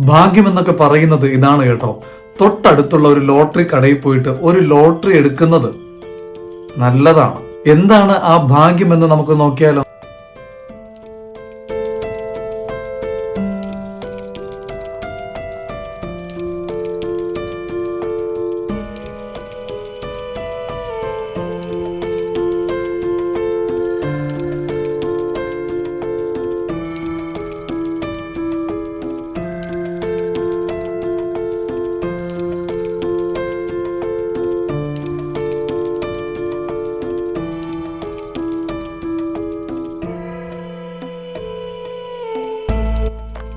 ഭാഗ്യം എന്നൊക്കെ പറയുന്നത് ഇതാണ് കേട്ടോ. തൊട്ടടുത്തുള്ള ഒരു ലോട്ടറി കടയിൽ പോയിട്ട് ഒരു ലോട്ടറി എടുക്കുന്നത് നല്ലതാണ്. എന്താണ് ആ ഭാഗ്യം എന്ന് നമുക്ക് നോക്കിയാലോ?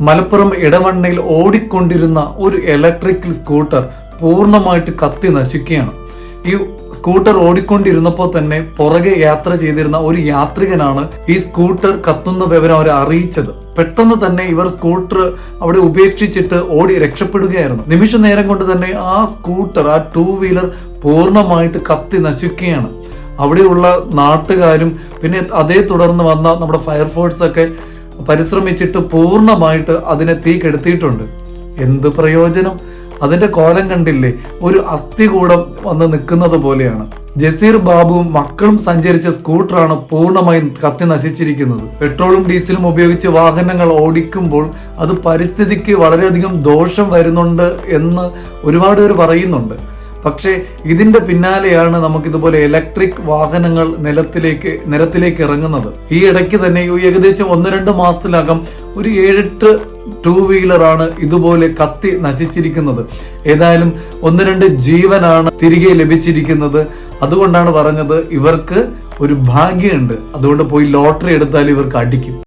മലപ്പുറം ഇടവണ്ണയിൽ ഓടിക്കൊണ്ടിരുന്ന ഒരു ഇലക്ട്രിക്കൽ സ്കൂട്ടർ പൂർണമായിട്ട് കത്തി നശിക്കുകയാണ്. ഈ സ്കൂട്ടർ ഓടിക്കൊണ്ടിരുന്നപ്പോൾ തന്നെ പുറകെ യാത്ര ചെയ്തിരുന്ന ഒരു യാത്രികനാണ് ഈ സ്കൂട്ടർ കത്തുന്ന വിവരം അവരെ അറിയിച്ചത്. പെട്ടെന്ന് തന്നെ ഇവർ സ്കൂട്ടർ അവിടെ ഉപേക്ഷിച്ചിട്ട് ഓടി രക്ഷപ്പെടുകയായിരുന്നു. നിമിഷ നേരം കൊണ്ട് തന്നെ ആ സ്കൂട്ടർ ആ ടൂ വീലർ പൂർണമായിട്ട് കത്തി നശിക്കുകയാണ്. അവിടെയുള്ള നാട്ടുകാരും പിന്നെ അതേ തുടർന്ന് വന്ന നമ്മുടെ ഫയർഫോഴ്സ് ഒക്കെ പരിശ്രമിച്ചിട്ട് പൂർണമായിട്ട് അതിനെ തീ കെടുത്തിയിട്ടുണ്ട് എന്ത് പ്രയോജനം? അതിന്റെ കോലം കണ്ടില്ലേ? ഒരു അസ്ഥികൂടം വന്ന് നിൽക്കുന്നത് പോലെയാണ്. ജസീർ ബാബുവും മക്കളും സഞ്ചരിച്ച സ്കൂട്ടറാണ് പൂർണമായും കത്തി നശിച്ചിരിക്കുന്നത്. പെട്രോളും ഡീസലും ഉപയോഗിച്ച് വാഹനങ്ങൾ ഓടിക്കുമ്പോൾ അത് പരിസ്ഥിതിക്ക് വളരെയധികം ദോഷം വരുന്നുണ്ട് എന്ന് ഒരുപാട് പേര് പറയുന്നുണ്ട്. പക്ഷേ ഇതിന്റെ പിന്നാലെയാണ് നമുക്ക് ഇതുപോലെ ഇലക്ട്രിക് വാഹനങ്ങൾ നിലത്തിലേക്ക് നിരത്തിലേക്ക് ഇറങ്ങുന്നത്. ഈ ഇടയ്ക്ക് തന്നെ ഏകദേശം ഒന്ന് രണ്ട് മാസത്തിലകം ഒരു ഏഴെട്ട് ടൂ വീലറാണ് ഇതുപോലെ കത്തി നശിച്ചിരിക്കുന്നത്. ഏതായാലും ഒന്ന് രണ്ട് ജീവനാണ് തിരികെ ലഭിച്ചിരിക്കുന്നത്. അതുകൊണ്ടാണ് പറഞ്ഞത് ഇവർക്ക് ഒരു ഭാഗ്യമുണ്ട്. അതുകൊണ്ട് പോയി ലോട്ടറി എടുത്താൽ ഇവർക്ക് അടിക്കും.